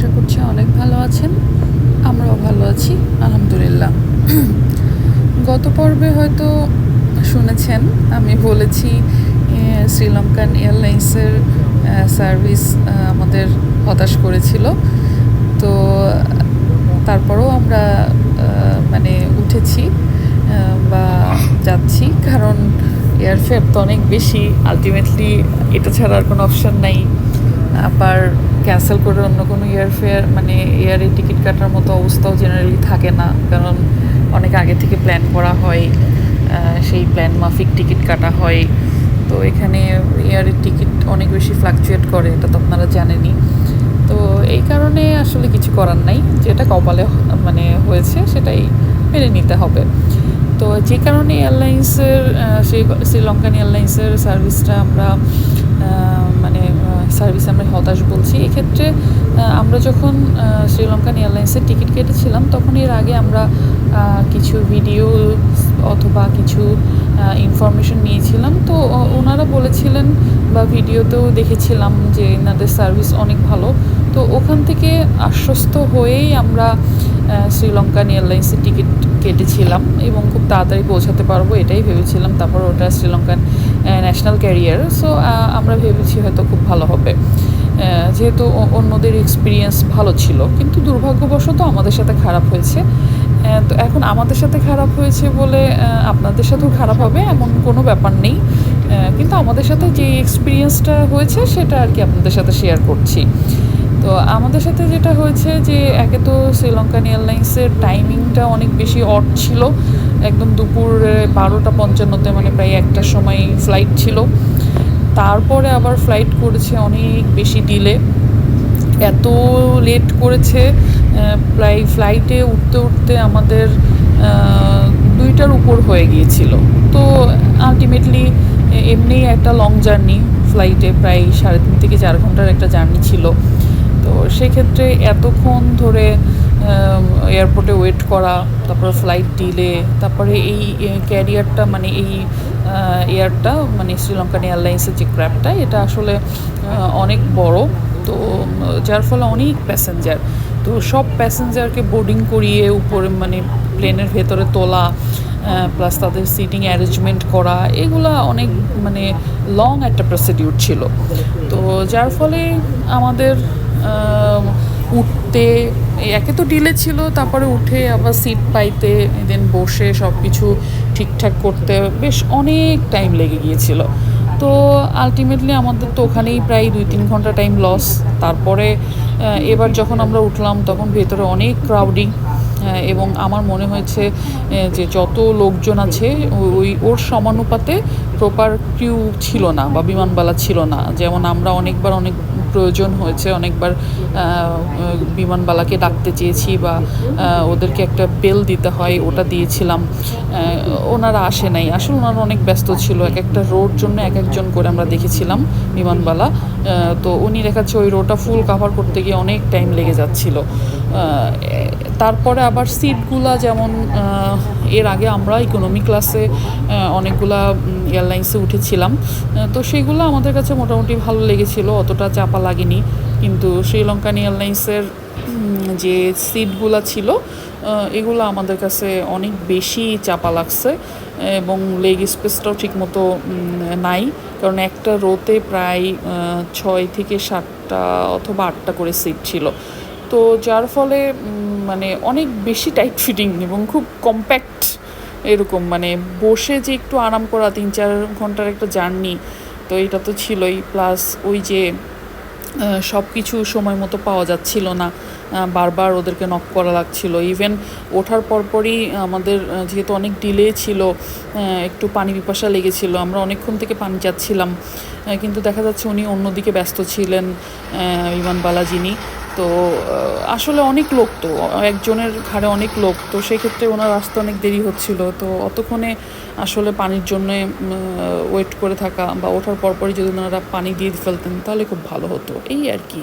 আশা করছি অনেক ভালো আছেন। আমরাও ভালো আছি, আলহামদুলিল্লাহ। গত পর্বে হয়তো শুনেছেন, আমি বলেছি শ্রীলঙ্কান এয়ারলাইন্সের সার্ভিস আমাদের হতাশ করেছিল। তো, তারপরেও আমরা মানে উঠেছি বা যাচ্ছি, কারণ এয়ারফেয়ার তো অনেক বেশি। আলটিমেটলি এটা ছাড়া আর কোনো অপশন নাই। আবার ক্যান্সেল করে অন্য কোনো এয়ারফেয়ার মানে এয়ারে টিকিট কাটার মতো অবস্থাও জেনারেলি থাকে না। কারণ অনেক আগে থেকে প্ল্যান করা হয় সেই প্ল্যান মাফিক টিকিট কাটা হয়। তো এখানে এয়ারের টিকিট অনেক বেশি ফ্লাকচুয়েট করে, এটা তো আপনারা জানেনই। তো এই কারণে আসলে কিছু করার নাই। যেটা কপালে মানে হয়েছে সেটাই মেনে নিতে হবে। তো যে কারণে এয়ারলাইন্সের সেই শ্রীলঙ্কান এয়ারলাইন্সের সার্ভিসটা আমরা সার্ভিস আমরা হতাশ বলছি। এক্ষেত্রে আমরা যখন শ্রীলঙ্কান এয়ারলাইন্সের টিকিট কেটেছিলাম, তখন এর আগে আমরা কিছু ভিডিও অথবা কিছু ইনফরমেশন নিয়েছিলাম। তো ওনারা বলেছিলেন বা ভিডিওতেও দেখেছিলাম যে এনাদের সার্ভিস অনেক ভালো। তো ওখান থেকে আশ্বস্ত হয়েই আমরা শ্রীলঙ্কান এয়ারলাইন্সের টিকিট কেটেছিলাম এবং খুব তাড়াতাড়ি পৌঁছাতে পারব এটাই ভেবেছিলাম। তারপর ওটা শ্রীলঙ্কান ন্যাশনাল ক্যারিয়ার সো আমরা ভেবেছি হয়তো খুব ভালো হবে। যেহেতু অন্যদের এক্সপিরিয়েন্স ভালো ছিল, কিন্তু দুর্ভাগ্যবশত আমাদের সাথে খারাপ হয়েছে। তো এখন আমাদের সাথে খারাপ হয়েছে বলে আপনাদের সাথেও খারাপ হবে, এমন কোনো ব্যাপার নেই। কিন্তু আমাদের সাথে যে এক্সপিরিয়েন্সটা হয়েছে, সেটা আর কি আপনাদের সাথে শেয়ার করছি। তো আমাদের সাথে যেটা হয়েছে যে একে তো শ্রীলঙ্কান এয়ারলাইন্সের টাইমিংটা অনেক বেশি অড ছিল। একদম দুপুর বারোটা পঞ্চান্নতে মানে প্রায় একটার সময় ফ্লাইট ছিল। তারপরে আবার ফ্লাইট করেছে অনেক বেশি ডিলে এত লেট করেছে প্রায় ফ্লাইটে উঠতে উঠতে আমাদের দুইটার উপর হয়ে গিয়েছিল। তো আলটিমেটলি এমনি একটা লং জার্নি ফ্লাইটে প্রায় সাড়ে তিন থেকে চার ঘণ্টার একটা জার্নি ছিল। তো সেক্ষেত্রে এতক্ষণ ধরে এয়ারপোর্টে ওয়েট করা, তারপরে ফ্লাইট ডিলে তারপরে এই ক্যারিয়ারটা মানে এই এয়ারটা মানে শ্রীলঙ্কান এয়ারলাইন্সের যে ক্র্যাবটা এটা আসলে অনেক বড়। তো যার ফলে অনেক প্যাসেঞ্জার তো সব প্যাসেঞ্জারকে বোর্ডিং করিয়ে উপরে মানে প্লেনের ভেতরে তোলা প্লাস তাদের সিটিং অ্যারেঞ্জমেন্ট করা, এগুলা অনেক মানে লং একটা প্রসিডিউর ছিল। তো যার ফলে আমাদের উঠতে একে তো ডিলে ছিল, তারপরে উঠে আবার সিট পাইতে দেন বসে সব কিছু ঠিকঠাক করতে বেশ অনেক টাইম লেগে গিয়েছিল। তো আলটিমেটলি আমাদের তো ওখানেই প্রায় দুই তিন ঘণ্টা টাইম লস তারপরে এবার যখন আমরা উঠলাম, তখন ভেতরে অনেক ক্রাউডিং এবং আমার মনে হয়েছে যে যত লোকজন আছে ওই ওর সমানুপাতে প্রপার ক্রিউ ছিল না বা বিমানবালা ছিল না। যেমন আমরা অনেকবার অনেক প্রয়োজন হয়েছে, অনেকবার বিমানবালাকে ডাকতে চেয়েছি বা ওদেরকে একটা বেল দিতে হয়, ওটা দিয়েছিলাম। ওনারা আসে নাই। আসলে ওনারা অনেক ব্যস্ত ছিল। এক একটা রোড জন্য এক একজন করে আমরা দেখেছিলাম বিমানবালা। তো উনি দেখাচ্ছে ওই রোডটা ফুল কাভার করতে গিয়ে অনেক টাইম লেগে যাচ্ছিল। তারপরে আবার সিটগুলা যেমন এর আগে আমরা ইকোনমি ক্লাসে অনেকগুলা এয়ারলাইন্সে উঠেছিলাম। তো সেগুলো আমাদের কাছে মোটামুটি ভালো লেগেছিল, অতটা চাপা লাগেনি। কিন্তু শ্রীলঙ্কান এয়ারলাইন্সের যে সিটগুলো ছিল এগুলো আমাদের কাছে অনেক বেশি চাপা লাগছে এবং লেগ স্পেসটাও ঠিকমতো নাই। কারণ একটা রোতে প্রায় ছয় থেকে সাতটা অথবা আটটা করে সিট ছিল। তো যার ফলে মানে অনেক বেশি টাইট ফিটিং এবং খুব কম্প্যাক্ট এরকম মানে বসে যে একটু আরাম করা তিন চার ঘণ্টার একটা জার্নি তো এটা তো ছিলই। প্লাস ওই যে সব কিছু সময় মতো পাওয়া যাচ্ছিল না বারবার ওদেরকে নক করা লাগছিল। ইভেন ওঠার পরপরই আমাদের যেহেতু অনেক ডিলে ছিল একটু পানি পিপাসা লেগেছিল আমরা অনেকক্ষণ থেকে পানি চাচ্ছিলাম কিন্তু দেখা যাচ্ছে উনি অন্যদিকে ব্যস্ত ছিলেন আহ, বিমানবালা যিনি তো আসলে অনেক লোক তো, একজনের ঘাড়ে অনেক লোক তো, সেক্ষেত্রে ওনার আসতে অনেক দেরি হচ্ছিল। তো অতক্ষণে আসলে পানির জন্যে ওয়েট করে থাকা বা ওঠার পরপরই যদি ওনারা পানি দিয়ে ফেলতেন, তাহলে খুব ভালো হতো। এই আর কি।